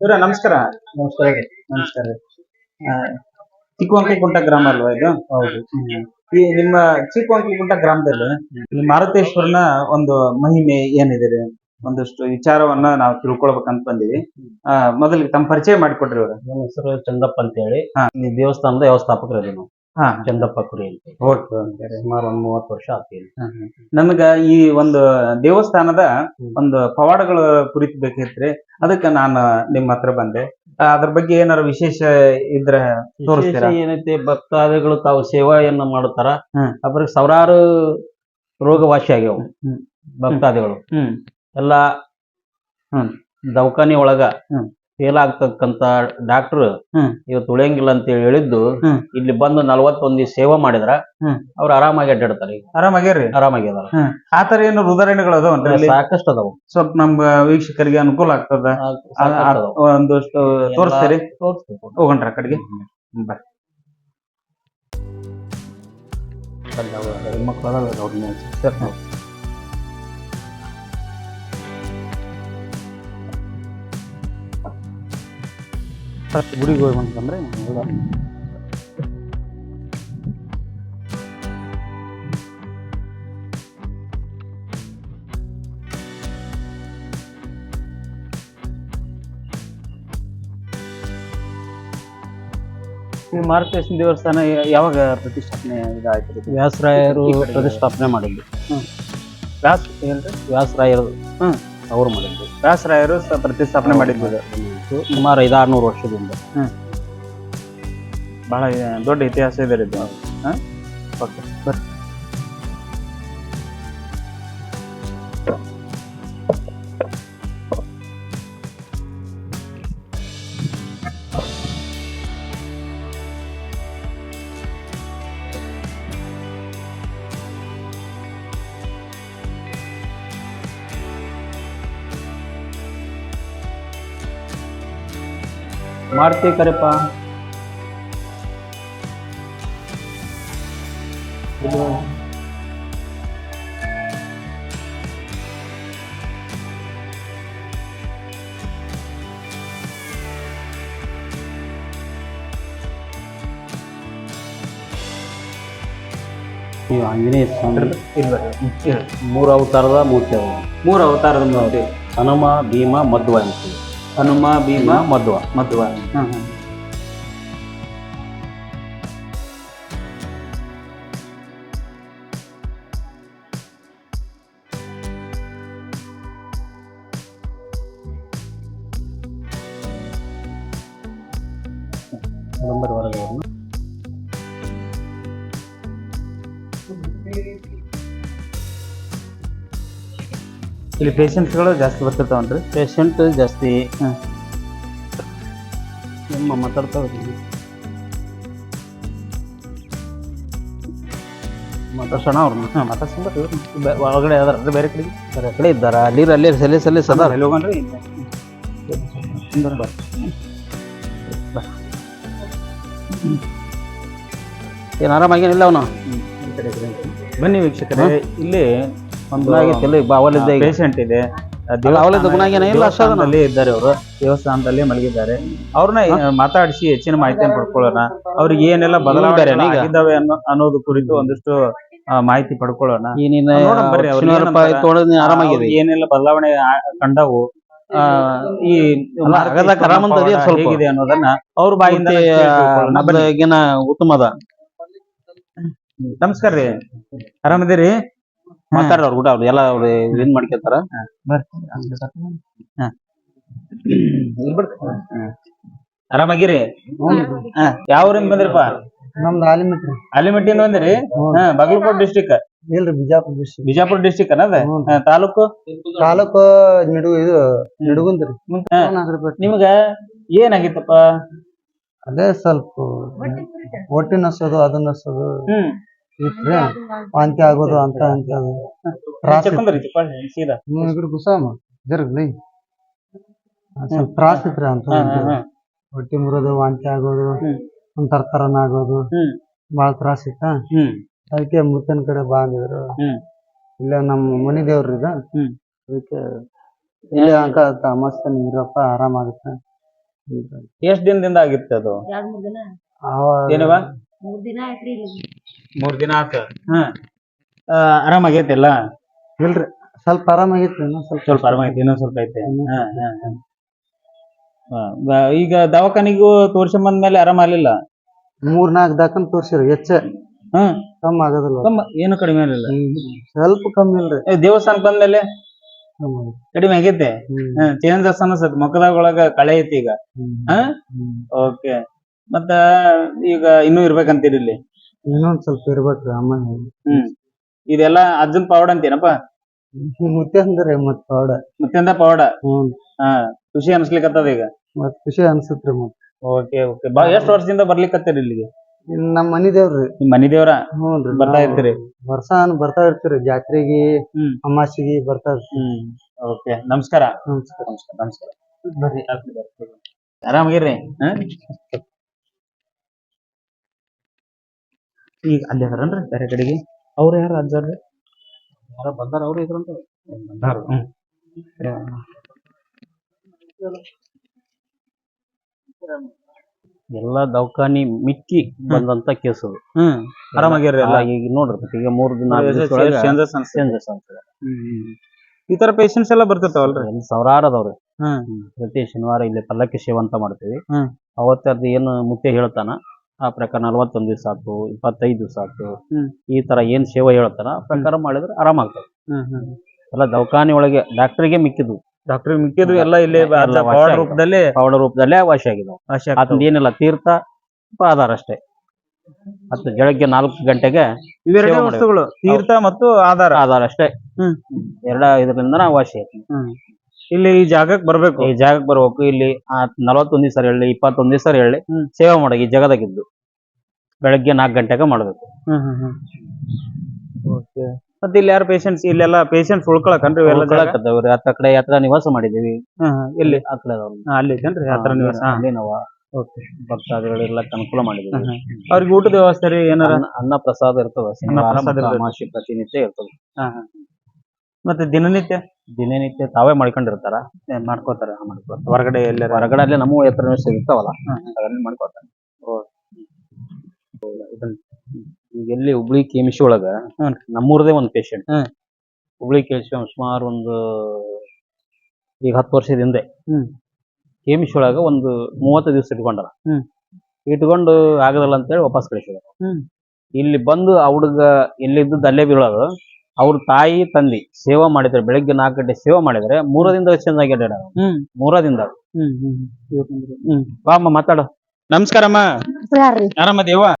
ಇವ್ರ ನಮಸ್ಕಾರ. ನಮಸ್ಕಾರ. ನಮಸ್ಕಾರ. ಚಿಕ್ಕವಂಕಲಗುಂಟ ಗ್ರಾಮ ಅಲ್ವಾ ಇದು? ಹೌದು. ಈ ನಿಮ್ಮ ಚಿಕ್ಕವಂಕಲಗುಂಟ ಗ್ರಾಮದಲ್ಲಿ ಈ ಮಾರುತೇಶ್ವರನ ಒಂದು ಮಹಿಮೆ ಏನಿದೆ ಒಂದಷ್ಟು ವಿಚಾರವನ್ನ ನಾವು ತಿಳ್ಕೊಳ್ಬೇಕಂತ ಬಂದಿವಿ. ಮೊದಲಿಗೆ ತಮ್ಮ ಪರಿಚಯ ಮಾಡಿಕೊಡ್ರಿ ಅವರು. ನಮ್ಮ ಹೆಸರು ಚಂದಪ್ಪ ಅಂತ ಹೇಳಿ. ಈ ದೇವಸ್ಥಾನದ ವ್ಯವಸ್ಥಾಪಕರು ನಾವು. ಹಾ. ಚಂದಪ್ಪ ಕುರಿ ಅಂತ ಓಕೆ. ಸುಮಾರು ಒಂದ್ ಮೂವತ್ತು ವರ್ಷ ಆಗ್ತೀವಿ ನಮಗ ಈ ಒಂದು ದೇವಸ್ಥಾನದ ಒಂದು ಪವಾಡಗಳ ಕುರಿತು ಬೇಕಿತ್ರಿ ಅದಕ್ಕೆ ನಾನು ನಿಮ್ಮ ಹತ್ರ ಬಂದೆ. ಅದ್ರ ಬಗ್ಗೆ ಏನಾರ ವಿಶೇಷ ಇದ್ರೆ ತೋರಿಸ್ತೀರಾ? ಏನೈತಿ ಭಕ್ತಾದಿಗಳು ತಾವು ಸೇವೆಯನ್ನ ಮಾಡುತ್ತಾರ. ಅವ್ರಿಗೆ ಸಾವಿರಾರು ರೋಗ ವಾಸಿ ಆಗ್ಯಾವ ಭಕ್ತಾದಿಗಳು. ಹ್ಮ್. ಎಲ್ಲಾ. ದವಾಖಾನಿ ಒಳಗ ಹ್ಮ್. ಫೇಲ್ ಆಗ್ತಕ್ಕಂತ ಡಾಕ್ಟರ್ ಹ್ಮ್. ಇವತ್ತು ಉಳಿಯಂಗಿಲ್ಲ ಅಂತ ಹೇಳಿ ಹೇಳಿದ್ದು ಹ್ಮ್. ಇಲ್ಲಿ ಬಂದು ನಲವತ್ತೊಂದು ದಿವಸ ಸೇವಾ ಮಾಡಿದ್ರ ಹ್ಮ್. ಅವ್ರು ಆರಾಮಾಗಿ ಅಡ್ಡಾಡ್ತಾರೆ ಈಗ. ಆರಾಮಾಗ್ಯಾರಿ ಆರಾಮಾಗಿದಾರ ಆತರ ಏನು ಉದಾಹರಣೆಗಳು ಅದಾವನ್ರಿ ಇಲ್ಲಿ ಸಾಕಷ್ಟು ಅದಾವ. ಸ್ವಲ್ಪ ನಮ್ಮ ವೀಕ್ಷಕರಿಗೆ ಅನುಕೂಲ ಆಗ್ತದ? ಆ- ಆ- ಒಂದಷ್ಟು ತೋರಿಸ್ತೀರಿ? ತೋರಿಸ್ಬೇಕು. ಹೋಗಣ್ರಿ ಕಡೆಗೆ. ಬರ್ರಿ. ಸರ್. ಫಸ್ಟ್ ಗುಡಿಗೆ ಹೋಗಿ ಬಂತಂದ್ರೆ ಮಾರುತೇಶ್ವರ ದೇವಸ್ಥಾನ ಯಾವಾಗ ಪ್ರತಿಷ್ಠಾಪನೆ ಇದಾಯ್ತು? ವ್ಯಾಸರಾಯರು ಪ್ರತಿಷ್ಠಾಪನೆ ಮಾಡಿದ್ವಿ. ವ್ಯಾಸ ಏನ್ರಿ? ವ್ಯಾಸರಾಯರು. ಹ್ಮ್. ಅವ್ರು ಮಾಡಿದ್ರು ವ್ಯಾಸರಾಯರು ಸ- ಪ್ರತಿಷ್ಠಾಪನೆ ಮಾಡಿದ್ದು ಸುಮಾರು ಐದಾರ್ನೂರು ವರ್ಷದಿಂದ. ಬಹಳ ದೊಡ್ಡ ಇತಿಹಾಸ ಇದೆ ರೀ ಇದು ಹಾ? ಓಕೆ. ಮಾಡ್ತೀವಿ ಕರೆಪ್ಪ. ನೀವು ಆಂಜನೇಯ ಸ್ವಾಮಿ ಮೂರು ಅವತಾರದ ಮೂರ್ತಿ ಅವ ಮೂರು ಅವತಾರದ ಮೂರ್ತಿ. ಹನುಮ ಭೀಮ ಮಧ್ವ ಅಂತೀವಿ. ಹನುಮ ಭೀಮ ಭೀಮ ಮಧ್ವ ಮಧ್ವ ಹ್ಮ್ ಹ್ಮ್ ನಂಬರ್ ಹೊರಗೆ ಇಲ್ಲಿ ಪೇಷಂಟ್ಸ್ಗಳು ಜಾಸ್ತಿ ಬರ್ತಿರ್ತಾವನ್ರಿ ಪೇಷಂಟ್ ಜಾಸ್ತಿ. ಹ್ಮ್. ನಿಮ್ಮ ಮಾತಾಡ್ತಾವ ಮಾತಾಡ್ಸೋಣ ಅವ್ರನ್ನ ಬರ್ರಿ ಬೆ- ಒಳಗಡೆ ಅದಾರ ಬೇರೆ ಕಡೆಗೆ ಬೇರೆ ಕಡೆ ಇದ್ದಾರ? ಅಲ್ಲಿ ಅಲ್ಲಿ ಸಲಿ ಸಲಿ ಸದಾ ಅಲ್ಲಿ ಬರ್ರಿ. ಏನು ಆರಾಮಾಗೇನಿಲ್ಲ ಅವನು? ಬನ್ನಿ ವೀಕ್ಷಕರೇ ಇಲ್ಲಿ ಪೇಷಂಟ್ ಇದೆ. ಅಲ್ಲ. ದೇವಸ್ಥಾನದಲ್ಲಿ ಇದ್ದಾರೆ ಅವರು. ದೇವಸ್ಥಾನದಲ್ಲಿ ಮಲಗಿದ್ದಾರೆ. ಅವ್ರನ್ನ ಮಾತಾಡಿಸಿ ಹೆಚ್ಚಿನ ಮಾಹಿತಿಯನ್ನು ಪಡ್ಕೊಳ್ಳೋಣ. ಅವ್ರಿಗೆ ಏನೆಲ್ಲ ಬದಲಾವಣೆ ಇದಾವೆ ಅನ್ನೋದು ಕುರಿತು ಒಂದಿಷ್ಟು ಮಾಹಿತಿ ಪಡ್ಕೊಳ್ಳೋಣ. ಏನೆಲ್ಲ ಬದಲಾವಣೆ ಕಂಡವು ಈ. ಹೇಗಿದೆ ಅನ್ನೋದನ್ನ ಅವ್ರ ಬಾಯಿಂದ ಉತ್ತಮ ಅದ ನಮಸ್ಕಾರ ರೀ. ಆರಾಮದಿರಿ ಮಾತಾಡೋರು ಕೂಡ ಅವ್ರು ಎಲ್ಲ ಅವ್ರು ಏನ್ ಮಾಡ್ಕೊತಾರ. ಆರಾಮಾಗಿರಿ? ಹಾ, ಯಾವ ಊರಿಂದ ಬಂದ್ರಿಪ್ಪ? ನಮ್ದು ಆಲಿಮಿಟ್ರಿ ಅಲಿಮಟ್ಟಿಯಿಂದ ಬಂದಿರಿ? ಬಾಗಲಕೋಟ್ ಡಿಸ್ಟಿಕ್ ಇಲ್ರಿ ಬಿಜಾಪುರ ಡಿಸ್ಟಿಕ್ ಬಿಜಾಪುರ ಡಿಸ್ಟಿಕ್ ಅನ್ನದ ತಾಲೂಕು? ತಾಲೂಕು ನಿಡು ಇದು ನಿಡುಗುಂದ್ರಿ. ನಿಮ್ಗ ಏನಾಗಿತ್ತಪ್ಪ? ಅದೇ ಸ್ವಲ್ಪ ಹೊಟ್ಟೆ ನಸೋದು ಅದನ್ನ ನಸೋದು. ಇತ್ರಿ ವಾಂತಿ ಆಗೋದು ಅಂತ ಅಂತ ತ್ರಾಸ ಇದ್ರ ಗುಸಾಮ ಜರುಗ್ಲಿ. ತ್ರಾಸ ಇತ್ರಿ ಅಂತ. ಹೊಟ್ಟಿ ಮುರೋದು ವಾಂತಿ ಆಗೋದು. ಒಂಥರ ತರನ ಆಗೋದು. ಬಾಳ ತ್ರಾಸ ಇತ್ತ? ಹ್ಮ್. ಅದಕ್ಕೆ ಮುತ್ತನ ಕಡೆ ಬಾ ಅಂದಿದ್ರು. ಇಲ್ಲ ನಮ್ಮ ಮನಿ ದೇವ್ರ ಇದ. ಅದಕ್ಕೆ ಇಲ್ಲ ಅಂಕ ಮಸ್ತ್ ನೀರಪ್ಪ ಆರಾಮಾಗುತ್ತೆ. ಎಷ್ಟ್ ದಿನದಿಂದ ಆಗಿತ್ತು ಅದು? ಏನವ? ಮೂರ್ ದಿನ ಆಯ್ತ್ರಿ. ಮೂರ್ ದಿನ ಆತ? ಆರಾಮಾಗೈತಿಲ್ಲ ಇಲ್ರಿ ಸ್ವಲ್ಪ ಆರಾಮಾಗೈತಿ ಇನ್ನೊಂದ್ ಸ್ವಲ್ಪ. ಸ್ವಲ್ಪ ಆರಾಮಾಗೈತಿ ಇನ್ನೊಂದ್ ಸ್ವಲ್ಪ ಐತೆ. ಹ್ಮ್ ಹ್ಮ್ ಹ್ಮ್ ಹಾ, ಬ- ಈಗ ದವಾಖಾನಿಗೂ ತೋರ್ಸ್ಕೊಂಬಂದ್ಮೇಲೆ ಆರಾಮಾಗ್ಲಿಲ್ಲ ಮೂರ್ ನಾಲ್ಕ್ ದಾಖನ್ ತೋರ್ಸಿರಿ ಹೆಚ್ಚ. ಹ್ಮ್ ಕಮ್ಮಿ ಆಗೋದಿಲ್ಲ. ಕಮ್ಮ ಏನು ಕಡಿಮೆ ಆಗಲಿಲ್ಲ? ಸ್ವಲ್ಪ ಕಮ್ಮಿ ಇಲ್ರಿ. ಏ, ದೇವಸ್ಥಾನಕ್ ಬಂದ್ಮೇಲೆ ಕಮ್ಮಿ ಆಗೈತಿ. ಕಡಿಮೆ ಆಗೈತೆ? ಹ್ಮ್. ಚೇಂಜಸ್ ಅನ್ಸತ್ ಮುಖದಾಗ ಒಳಗ ಕಳೆ ಐತಿ ಈಗ. ಹ್ಮ್. ಹಾ? ಹ್ಮ್. ಓಕೆ. ಮತ್ತ ಈಗ ಇನ್ನೂ ಇರ್ಬೇಕಂತೀರಿ ಇಲ್ಲಿ? ಇನ್ನೊಂದ್ ಸ್ವಲ್ಪ ಇರ್ಬೇಕ್ರಿ ಅಮ್ಮ ಹ್ಮ್. ಇದೆಲ್ಲ ಅಜ್ಜನ್ ಪೌಡರ್ ಅಂತೀನಪ್ಪ ಮುತ್ತೆ ಅಂದ್ರೆ ಮತ್ ಪೌಡರ್ ಮತ್ತೆಂದ ಪೌಡರ್ ಹ್ಮ್. ಹಾ ಖುಷಿ ಅನ್ಸ್ಲಿಕ್ಕತ್ತದ ಈಗ? ಮತ್ ಖುಷಿ ಅನ್ಸತ್ರಿ ಮತ್ ಓಕೆ ಓಕೆ. ಬಾ ಎಷ್ಟ್ ವರ್ಷದಿಂದ ಬರ್ಲಿಕ್ಕತ್ತೀರಿ ಇಲ್ಲಿಗೆ? ಇನ್ ನಮ್ ಮನಿ ದೇವ್ರಿ ನಿಮ್ ಮನಿ ದೇವ್ರ? ಹ್ಞೂನ್ರಿ ಬರ್ತಾ ಇರ್ತೀರಿ? ವರ್ಷ ಬರ್ತಾ ಇರ್ತೀರಿ ಜಾತ್ರೆಗೆ ಹ್ಮ್. ಅಮಾಸಿಗೆ ಬರ್ತಾ ಇರ್ತೀರಿ. ಹ್ಮ್ ಓಕೆ. ನಮಸ್ಕಾರ. ನಮಸ್ಕಾರ. ನಮಸ್ಕಾರ ನಮಸ್ಕಾರ. ಬರ್ರಿ. ಆರಾಮಾಗಿರ್ರಿ ಹಾ? ಈಗ ಅಲ್ಲಿ ಅದಾರನ್ರಿ ಬೇರೆ ಕಡೆಗೆ. ಅವ್ರು ಯಾರು ಅಜ್ಜಾರ್ರಿ ಯಾರ ಬಂದಾರ ಅವ್ರು ಇದ್ರಂತ ಬಂದಾರ. ಹ್ಮ್. ಎಲ್ಲಾ ದವಾಖಾನಿ ಮಿಕ್ಕಿ ಬಂದಂತ ಕೇಸ್ ಅದು. ಹ್ಮ್. ಆರಾಮಾಗಿರ್ರಿ ಎಲ್ಲ. ಈಗ ನೋಡ್ರಿ ಈಗ ಮೂರ್ ದಿನ changes ಅನ್ಸ್ತದೆ. ಹ್ಮ್. ಈ ತರ ಪೇಷಂಟ್ಸ್ ಎಲ್ಲ ಬರ್ತಿರ್ತಾವಲ್ರಿ? ಎಲ್ಲಿ ಸಾವಿರಾರು ಅದಾವ್ರಿ. ಹ್ಮ್. ಪ್ರತಿ ಶನಿವಾರ ಇಲ್ಲಿ ಪಲ್ಲಕ್ಕಿ ಸೇವಂತ ಅಂತ ಮಾಡ್ತೀವಿ. ಅವತ್ತದ್ದು ಏನು ಮುಖ್ಯ ಹೇಳ್ತಾನ ಆ ಪ್ರಕಾರ ನಲ್ವತ್ತೊಂದ್ ದಿವಸ ಆತು ಇಪ್ಪತ್ತೈದು ದಿವಸ ಆತು. ಹ್ಮ್. ಈ ತರ ಏನ್ ಸೇವೆ ಹೇಳ್ತಾರ ಆ ಪ್ರಕಾರ ಮಾಡಿದ್ರೆ ಆರಾಮಾಗ್ತದೆ. ಎಲ್ಲ ದವಾಖಾನೆ ಒಳಗೆ ಡಾಕ್ಟರ್ಗೆ ಮಿಕ್ಕಿದ್ವು ಡಾಕ್ಟರ್ ಮಿಕ್ಕಿದ್ವು ಎಲ್ಲ ಇಲ್ಲಿ. ರೂಪದಲ್ಲಿ ಪೌಡರ್ ರೂಪದಲ್ಲೇ ವಾಸಿ ಆಗಿದ್ವು ಅದ್ ಏನಿಲ್ಲ ತೀರ್ಥ ಆಧಾರ ಅಷ್ಟೇ. ಮತ್ತೆ ಬೆಳಗ್ಗೆ ನಾಲ್ಕು ಗಂಟೆಗೆ ಇವೆರಡೇ ವಸ್ತುಗಳು ತೀರ್ಥ ಮತ್ತು ಆಧಾರ. ಆಧಾರ ಅಷ್ಟೇ. ಎರಡ ಇದರಿಂದ ವಾಸಿ ಆಯ್ತು ಇಲ್ಲಿ ಈ ಜಾಗಕ್ಕೆ ಬರ್ಬೇಕು. ಈ ಜಾಗಕ್ಕೆ ಬರ್ಬೇಕು. ಇಲ್ಲಿ ನಲವತ್ತೊಂದ್ ದಿವಸ ಹೇಳಿ ಇಪ್ಪತ್ತೊಂದ್ ದಿವಸ ಹೇಳಿ. ಸೇವೆ ಮಾಡಿ ಈ ಜಾಗದಾಗಿದ್ದು. ಬೆಳಗ್ಗೆ ನಾಲ್ಕು ಗಂಟೆಗೆ ಮಾಡಬೇಕು ಓಕೆ. ಮತ್ತೆ ಇಲ್ಲಿ ಯಾರು ಪೇಷಂಟ್ಸ್ ಇಲ್ಲೆಲ್ಲ ಪೇಷಂಟ್ಸ್ ಉಳ್ಕೊಳಕನ್ರಿ ಇವೆಲ್ಲ ಜಾಗ? ಉಳ್ಕೊಳಕತ್ತವ್ರಿ ಆ ಕಡೆ ಯಾತ್ರ ನಿವಾಸ ಮಾಡಿದೀವಿ ಇಲ್ಲಿ? ಆ ಕಡೆ ಅದಾವ್ರಿ. ಹಾ, ಅಲ್ಲಿ ಐತೇನ್ರಿ ನಿವಾಸ. ಹಾ. ಅಲ್ಲಿ ನಾವು ಭಕ್ತಾದಿಗಳೆಲ್ಲ ಅನುಕೂಲ ಮಾಡಿದೀವಿ. ಅವ್ರಿಗೆ ಊಟದ ವ್ಯವಸ್ಥೆ ರೀ ಏನಾರ? ಅನ್ನ- ಅನ್ನ ಪ್ರಸಾದ ಇರ್ತದ. ಶನಿವಾರ ಪ್ರಸಾದ ಮತ್ತು ಇರ್ತದೆ. ಅಮಾವಾಸ್ಯೆ ಪ್ರತಿನಿತ್ಯ ಇರ್ತದ. ಹಾ, ಹಾ. ಮತ್ತೆ ದಿನನಿತ್ಯ ದಿನನಿತ್ಯ ತಾವೇ ಮಾಡ್ಕೊಂಡಿರ್ತಾರ ಏನ್ ಮಾಡ್ಕೋತಾರ ಮಾಡ್ಕೊತಾರೆ ಹೊರಗಡೆ ಎಲ್ಲ ಹೊರಗಡೆ ಅಲ್ಲಿ ನಮ್ಮ ಎತ್ತರ ಸಿಗ್ತಾವಲ್ಲ. ಅದನ್ನ ಮಾಡ್ಕೊತಾರೆ ಈಗ ಎಲ್ಲಿ ಹುಬ್ಳಿ ಕೆಮಿಶಿ ಒಳಗ. ನಮ್ಮೂರದೇ ಒಂದು ಪೇಷಂಟ್ ಹ್ಮ್. ಹುಬ್ಳಿ ಕೆಮಿಶಿ ಸುಮಾರು ಒಂದು ಈಗ ಹತ್ತು ವರ್ಷದ ಹಿಂದೆ. ಕೆಮಿಶಿ ಒಳಗ ಒಂದು ಮೂವತ್ತು ದಿವಸ ಇಟ್ಕೊಂಡಾರ. ಇಟ್ಕೊಂಡು ಆಗದಲ್ಲ ಅಂತೇಳಿ ವಾಪಸ್ ಕಳಿಸಿದ್ರು. ಇಲ್ಲಿ ಬಂದು ಆ ಹುಡುಗ ಎಲ್ಲಿದ್ದು ಅಲ್ಲೇ ಬೀಳೋದು ಅವ್ರ ತಾಯಿ ತಂದಿ ಸೇವಾ ಮಾಡಿದ್ರೆ ಬೆಳಗ್ಗೆ ನಾಲ್ಕು ಗಂಟೆ ಸೇವಾ ಮಾಡಿದ್ರೆ ಮೂರದಿಂದ ಚೇಂಜ್ ಹ್ಮ್. ಮೂರದಿಂದ ಹ್ಮ್ ಹ್ಮ್ ಹ್ಮ್. ಬಾ ಅಮ್ಮ ಮಾತಾಡು. ನಮಸ್ಕಾರಮ್ಮ ಆರಾಮ ಆರಾಮದೇವ?